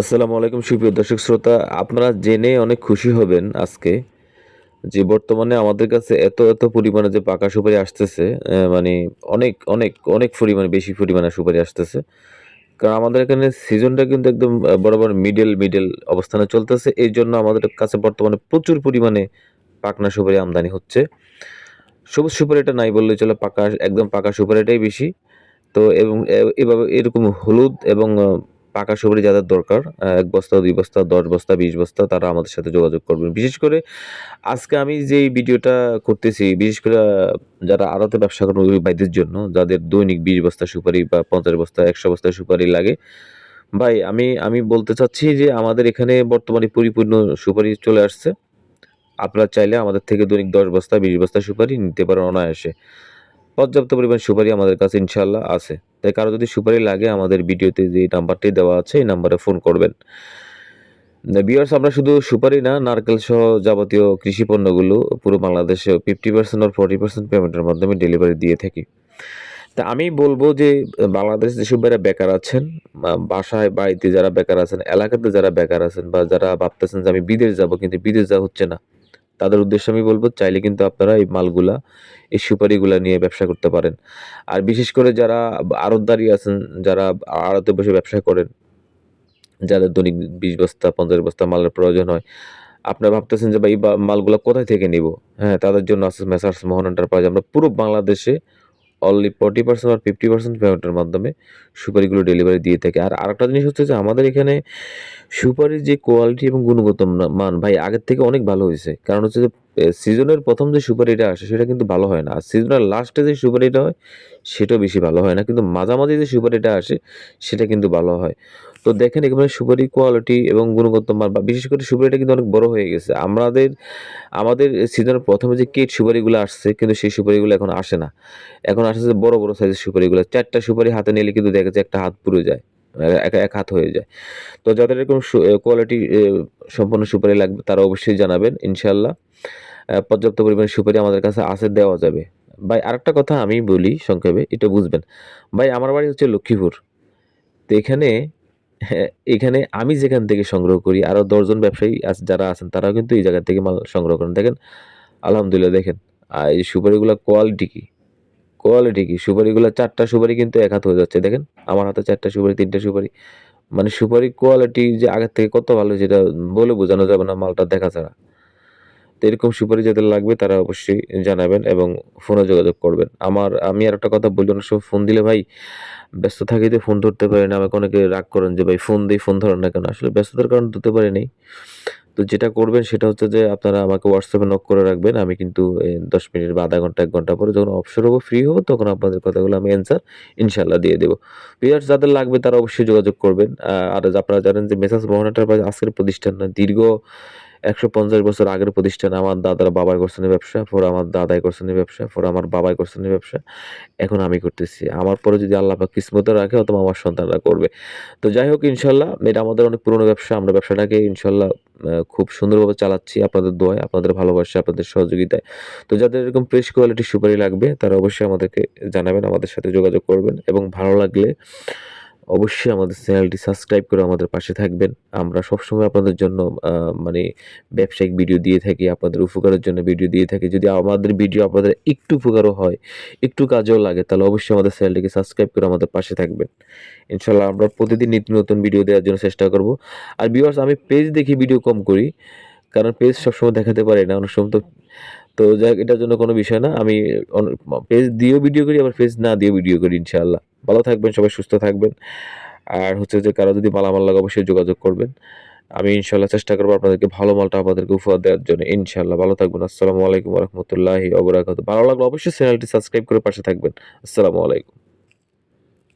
আসসালামু আলাইকুম, সুপ্রিয় দর্শক শ্রোতা। আপনারা জেনে অনেক খুশি হবেন আজকে যে বর্তমানে আমাদের কাছে এত এত পরিমাণে যে পাকা সুপারি আসতেছে মানে অনেক অনেক অনেক পরিমাণে, বেশি পরিমাণে সুপারি আসতেছে। কারণ আমাদের এখানে সিজনটা কিন্তু একদম বরাবর মিডল মিডল অবস্থানে চলতেছে। এই জন্য আমাদের কাছে বর্তমানে প্রচুর পরিমাণে পাকনা সুপারি আমদানি হচ্ছে। সবুজ সুপারিটা নাই বললে চলে, পাকা, একদম পাকা সুপারিটাই বেশি। তো এবং এভাবে এরকম হলুদ এবং পাকা সুপারি যাদের দরকার এক বস্তা, দুই বস্তা, দশ বস্তা, বিশ বস্তা, তারা আমাদের সাথে যোগাযোগ করবেন। বিশেষ করে আজকে আমি যে ভিডিওটা করতেছি, বিশেষ করে যারা আড়তে ব্যবসা করেন ওই ভাইদের জন্য, যাদের দৈনিক বিশ বস্তা সুপারি বা পঞ্চাশ বস্তা, একশো বস্তা সুপারি লাগে, ভাই, আমি আমি বলতে চাচ্ছি যে আমাদের এখানে বর্তমানে পরিপূর্ণ সুপারি চলে আসছে। আপনারা চাইলে আমাদের থেকে দৈনিক দশ বস্তা, বিশ বস্তা সুপারি নিতে পারেন অনায়াসে। পর্যাপ্ত পরিমাণ সুপারি আমাদের কাছে ইনশাল্লাহ আছে। তাই কারও যদি সুপারি লাগে আমাদের ভিডিওতে যে নাম্বারটি দেওয়া আছে, এই নাম্বারে ফোন করবেন। বিয়ার্স আমরা শুধু সুপারি না, নারকেল সহ যাবতীয় কৃষি পণ্যগুলো পুরো বাংলাদেশে ফিফটি পার্সেন্ট আর ফর্টি পার্সেন্ট পেমেন্টের মাধ্যমে ডেলিভারি দিয়ে থাকি। তা আমি বলব যে, বাংলাদেশ যেসব ভাইরা বেকার আছেন বাসায়, বাড়িতে যারা বেকার আছেন, এলাকাতে যারা বেকার আছেন, বা যারা ভাবতেছেন যে আমি বিদেশ যাব, কিন্তু বিদেশ যাওয়া হচ্ছে না তাদের উদ্দেশ্যে আমি বলব, চাইলে কিন্তু আপনারা এই মালগুলা, এই সুপারিগুলা নিয়ে ব্যবসা করতে পারেন। আর বিশেষ করে যারা আড়তদারি আছেন, যারা আড়তে বসে ব্যবসা করেন, যাদের দৈনিক বিশ বস্তা, পঞ্চাশ বস্তা মালের প্রয়োজন হয়, আপনারা ভাবতেছেন যে, ভাই, এই মালগুলো কোথায় থেকে নিব? হ্যাঁ তাদের জন্য আছে মেসার্স মোহন এন্টারপ্রাইজ আমরা পুরো বাংলাদেশে অনলি ফর্টি পার্সেন্ট আর ফিফটি পার্সেন্ট পেমেন্টের মাধ্যমে সুপারিগুলো ডেলিভারি দিয়ে থাকে। আর আরেকটা জিনিস হচ্ছে যে আমাদের এখানে সুপারির যে কোয়ালিটি এবং গুণগত মান, ভাই, আগের থেকে অনেক ভালো হয়েছে। কারণ হচ্ছে যে সিজনের প্রথম যে সুপারিটা আসে, সেটা কিন্তু ভালো হয় না। আর সিজনের লাস্টে যে সুপারিটা হয়, সেটাও বেশি ভালো হয় না। কিন্তু মাঝামাঝি যে সুপারিটা আসে, সেটা কিন্তু ভালো হয়। তো দেখেন এখানে সুপারি কোয়ালিটি এবং গুণগত মান, বা বিশেষ করে সুপারিটা কিন্তু অনেক বড় হয়ে গেছে। আমাদের আমাদের সিজনের প্রথমে যে কেট সুপারিগুলো আসছে, কিন্তু সেই সুপারিগুলো এখন আসে না। এখন আসছে যে বড় বড় সাইজের সুপারিগুলো। চারটা সুপারি হাতে নিলে কিন্তু দেখা যায় একটা হাত পুরো যায়, এক এক হাত হয়ে যায়। তো যাদের এরকম কোয়ালিটি সম্পন্ন সুপারি লাগবে, তারা অবশ্যই জানাবেন ইনশাল্লাহ পর্যাপ্ত পরিমাণে সুপারি আমাদের কাছে আছে দেওয়া যাবে। ভাই, আরেকটা কথা আমি বলি সংক্ষেপে, এটা বুঝবেন। ভাই, আমার বাড়ি হচ্ছে লক্ষ্মীপুর। তো এখানে এখানে আমি যেখান থেকে সংগ্রহ করি আরও দশজন ব্যবসায়ী যারা আছেন, তারাও কিন্তু এই জায়গা থেকে মাল সংগ্রহ করেন। দেখেন, আলহামদুলিল্লাহ, দেখেন, আর এই সুপারিগুলো কোয়ালিটি কি? কোয়ালিটি কি? সুপারিগুলো চারটা সুপারি কিন্তু এক হাত হয়ে যাচ্ছে, দেখেন, আমার হাতে চারটা সুপারি, তিনটা সুপারি। মানে সুপারি কোয়ালিটি যে আগের থেকে কত ভালো যেটা বলে বোঝানো যাবে না মালটা দেখা ছাড়া। এরকম সুপারি যাদের লাগবে তারা অবশ্যই জানাবেন এবং ফোনে যোগাযোগ করবেন। আমার, আমি আর একটা কথা বলব অনেক সময় ফোন দিলে ভাই ব্যস্ত থাকি তো ফোন ধরতে পারি না, আমাকে অনেকে রাগ করেন যে ভাই ফোন দিই ফোন ধরেন না কেন? আসলে ব্যস্ততার কারণে ধরতে পারি নাই। তো যেটা করবেন সেটা হচ্ছে যে আপনারা আমাকে হোয়াটসঅ্যাপে নক করে রাখবেন, আমি কিন্তু দশ মিনিট বা আধা ঘণ্টা, এক ঘণ্টা পরে যখন অবসর হব ফ্রি হব, তখন আপনাদের কথাগুলো আমি অ্যান্সার ইনশাল্লাহ দিয়ে দেবো। প্লেয়ার্স যাদের লাগবে তারা অবশ্যই যোগাযোগ করবেন। আর আপনারা জানেন যে মেসাজ মোহনাটার আজকের প্রতিষ্ঠান না, দীর্ঘ একশো পঞ্চাশ বছর আগের প্রতিষ্ঠান আমার দাদার বাবার করছেন ব্যবসা পর আমার দাদাই করছেন ব্যবসা পর আমার বাবাই করছেন ব্যবসা। এখন আমি করতেছি। আমার পরে যদি আল্লাহ পাক কিসমতে রাখে, অথবা আমার সন্তানরা করবে। তো যাই হোক, ইনশাল্লাহ, এটা আমাদের অনেক পুরনো ব্যবসা। আমরা ব্যবসাটাকে ইনশাল্লাহ খুব সুন্দরভাবে চালাচ্ছি আপনাদের দোয়ায়, আপনাদের ভালোবাসা আপনাদের সহযোগিতায়। তো যাদের এরকম ফ্রেশ কোয়ালিটি সুপারি লাগবে, তারা অবশ্যই আমাদেরকে জানাবেন, আমাদের সাথে যোগাযোগ করবেন। এবং ভালো লাগলে অবশ্যই আমাদের চ্যানেলটি সাবস্ক্রাইব করে আমাদের পাশে থাকবেন। আমরা সবসময় আপনাদের জন্য মানে ব্যবসায়িক ভিডিও দিয়ে থাকি, আপনাদের উপকারের জন্য ভিডিও দিয়ে থাকি। যদি আমাদের ভিডিও আপনাদের একটু উপকারও হয়, একটু কাজেও লাগে, তাহলে অবশ্যই আমাদের চ্যানেলটিকে সাবস্ক্রাইব করে আমাদের পাশে থাকবেন। ইনশাল্লাহ আমরা প্রতিদিন নিত্য নতুন ভিডিও দেওয়ার জন্য চেষ্টা করব। আর ভিউয়ার্স আমি পেজ দেখি ভিডিও কম করি, কারণ পেজ সবসময় দেখাতে পারি না, অনেক সময় তো তো যাই এটার জন্য কোনো বিষয় না। আমি পেজ দিয়েও ভিডিও করি, আবার পেজ না দিয়েও ভিডিও করি, ইনশাআল্লাহ। ভালো থাকবেন, সবাই সুস্থ থাকবেন। আর হচ্ছে যে কারও যদি মালামাল লাগে অবশ্যই যোগাযোগ করবেন। আমি ইনশাল্লাহ চেষ্টা করব আপনাদেরকে ভালো মালটা আপনাদেরকে উপহার দেওয়ার জন্য। ইনশাল্লাহ ভালো থাকবেন। আসসালামু আলাইকুম রহমতুল্লাহি অবরাকাত ভালো লাগল অবশ্যই চ্যানেলটি সাবস্ক্রাইব করে পাশে থাকবেন। আসসালামু আলাইকুম।